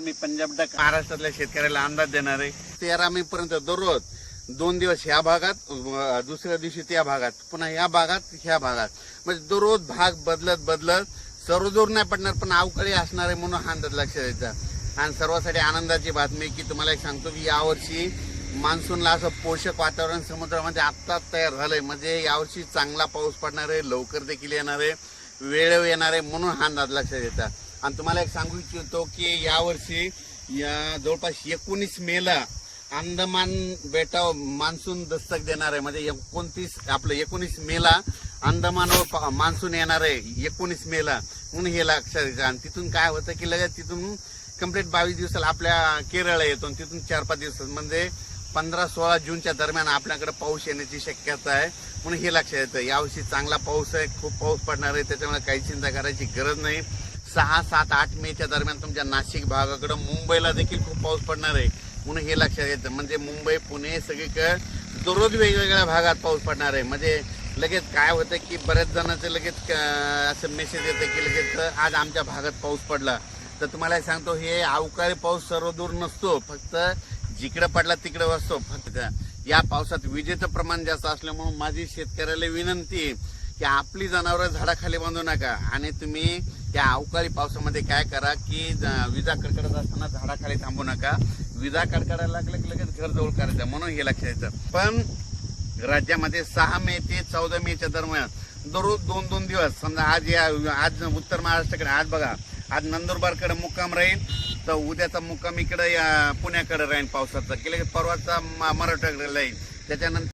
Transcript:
मी Punjab duck. महाराष्ट्रातल्या शेतकऱ्याला अंदाज देणार आहे. तेरा मे पर्यंत दररोज दोन दिवस ह्या भागात दुसऱ्या दिवशी त्या भागात पुन्हा ह्या भागात ह्या भागात. म्हणजे दररोज भाग बदलत बदलत सर्वदूर नाही पडणार पण अवकाळी असणार आहे म्हणून हा अंदाज लक्षात द्यायचा आणि सर्वांसाठी आनंदाची बातमी की तुम्हाला एक सांगतो की यावर्षी मान्सूनला असं पोषक वातावरण समुद्रामध्ये आत्ताच तयार झालंय. म्हणजे यावर्षी चांगला पाऊस पडणार आहे लवकर देखील येणार आहे वेळेवर येणार आहे म्हणून हा अंदाज लक्षात येतात आणि तुम्हाला एक सांगू इच्छितो की यावर्षी या जवळपास एकोणीस मेला अंदमान बेटावर मान्सून दस्तक देणार आहे. म्हणजे एकोणतीस आपलं एकोणीस मेला अंदमानवर पा- मान्सून येणार आहे. एकोणीस मेला म्हणून हे लक्षात येतं आणि तिथून काय होतं की लगेच तिथून कंप्लीट बावीस दिवसाला आपल्या केरळ येतो आणि तिथून चार पाच दिवसात. म्हणजे पंधरा सोळा जूनच्या दरम्यान आपल्याकडे पाऊस येण्याची शक्यता आहे. म्हणून हे लक्षात येतं. यावर्षी चांगला पाऊस आहे. खूप पाऊस पडणार आहे. त्याच्यामुळे काही चिंता करायची गरज नाही. सहा सात आठ मेच्या दरम्यान तुमच्या नाशिक भागाकडं मुंबईला देखील खूप पाऊस पडणार आहे. म्हणून हे लक्षात येतं. म्हणजे मुंबई पुणे सगळीकडे दररोज वेगवेगळ्या भागात पाऊस पडणार आहे. म्हणजे लगेच काय होतं की बऱ्याच जणांचं लगेच असं मेसेज येतं की लगेच आज आमच्या भागात पाऊस पडला. तर तुम्हाला सांगतो हे अवकाळी पाऊस सर्व दूर नसतो. फक्त जिकडं पडला तिकडं असतो. फक्त या पावसात विजेचं प्रमाण जास्त असल्यामुळे माझी शेतकऱ्याला विनंती आहे की आपली जनावरं झाडाखाली बांधू नका. आणि तुम्ही त्या अवकाळी पावसामध्ये काय करा की विजा कडकडत असताना झाडाखाली थांबू नका. विजा कडकडायला लागलं की लगेच घर जवळ करायचं म्हणून हे लक्षात येतं. पण राज्यामध्ये सहा मे ते चौदा मेच्या दरम्यान दररोज दोन दोन दिवस समजा आज या आज उत्तर महाराष्ट्राकडे आज बघा आज नंदुरबारकडे मुक्काम राहील तर उद्याचा मुक्काम इकडे या पुण्याकडे राहील पावसाचा की लगेच परवाचा म- मराठवाड्याकडे राहील. त्याच्यानंतर